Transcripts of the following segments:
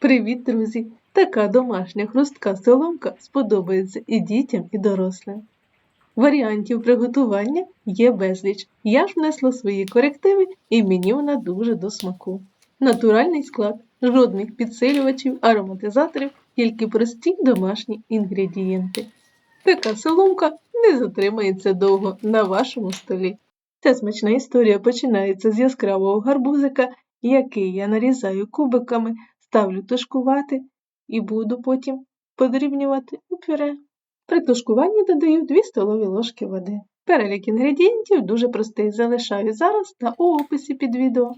Привіт, друзі! Така домашня хрустка соломка сподобається і дітям, і дорослим. Варіантів приготування є безліч. Я ж внесла свої корективи і мені вона дуже до смаку. Натуральний склад, жодних підсилювачів, ароматизаторів, тільки прості домашні інгредієнти. Така соломка не затримається довго на вашому столі. Ця смачна історія починається з яскравого гарбузика, який я нарізаю кубиками, ставлю тушкувати і буду потім подрібнювати у пюре. При тушкуванні додаю 2 столові ложки води. Перелік інгредієнтів дуже простий, залишаю зараз та у описі під відео.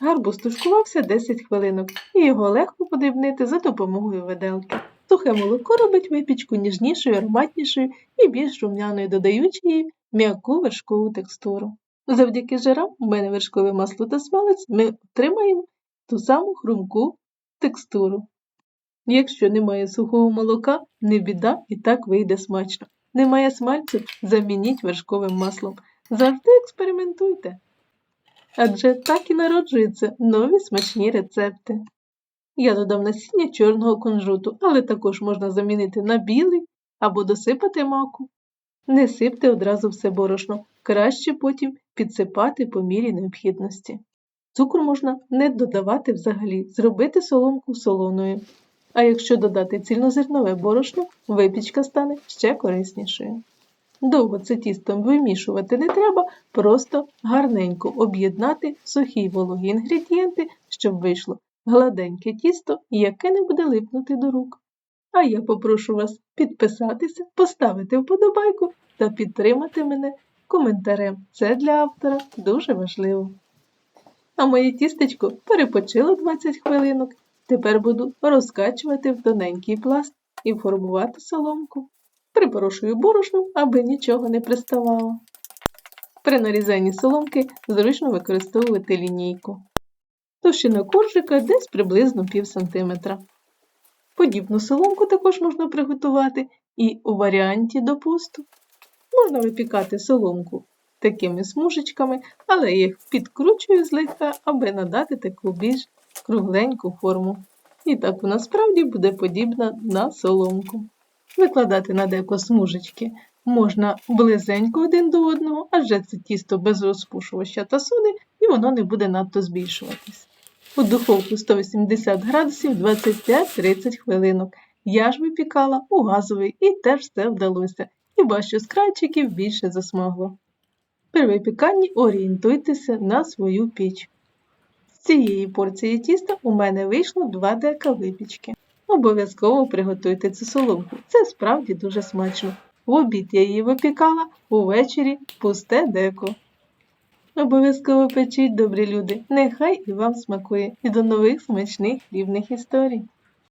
Гарбуз тушкувався 10 хвилинок і його легко подрібнити за допомогою виделки. Сухе молоко робить випічку ніжнішою, ароматнішою і більш рум'яною, додаючи їй м'яку вершкову текстуру. Завдяки жирам, у мене вершкове масло та смалець, ми отримаємо ту саму хрумку текстуру. Якщо немає сухого молока, не біда і так вийде смачно. Немає смальцю, замініть вершковим маслом. Завжди експериментуйте. Адже так і народжуються нові смачні рецепти. Я додам насіння чорного кунжуту, але також можна замінити на білий або досипати маку. Не сипте одразу все борошно, краще потім підсипати по мірі необхідності. Цукру можна не додавати взагалі, зробити соломку солоною. А якщо додати цільнозернове борошно, випічка стане ще кориснішою. Довго це тістом вимішувати не треба, просто гарненько об'єднати сухі вологі інгредієнти, щоб вийшло гладеньке тісто, яке не буде липнути до рук. А я попрошу вас підписатися, поставити вподобайку та підтримати мене коментарем. Це для автора дуже важливо. А моє тістечко перепочило 20 хвилинок. Тепер буду розкачувати в тоненький пласт і формувати соломку. Припорошую борошном, аби нічого не приставало. При нарізанні соломки зручно використовувати лінійку. Товщина коржика десь приблизно пів сантиметра. Подібну соломку також можна приготувати і у варіанті допусту. Можна випікати соломку такими смужечками, але їх підкручую злегка, аби надати таку більш кругленьку форму. І так вона справді буде подібна на соломку. Викладати на деко смужечки можна близенько один до одного, адже це тісто без розпушувача та соди, і воно не буде надто збільшуватись. У духовку 180 градусів 25-30 хвилинок. Я ж випікала у газовий і теж все вдалося, хіба що з крайчиків більше засмагло. При випіканні орієнтуйтеся на свою піч. З цієї порції тіста у мене вийшло 2 дека випічки. Обов'язково приготуйте цю соломку, це справді дуже смачно. В обід я її випікала, увечері пусте деко. Обов'язково печіть, добрі люди, нехай і вам смакує, і до нових смачних хлібних історій.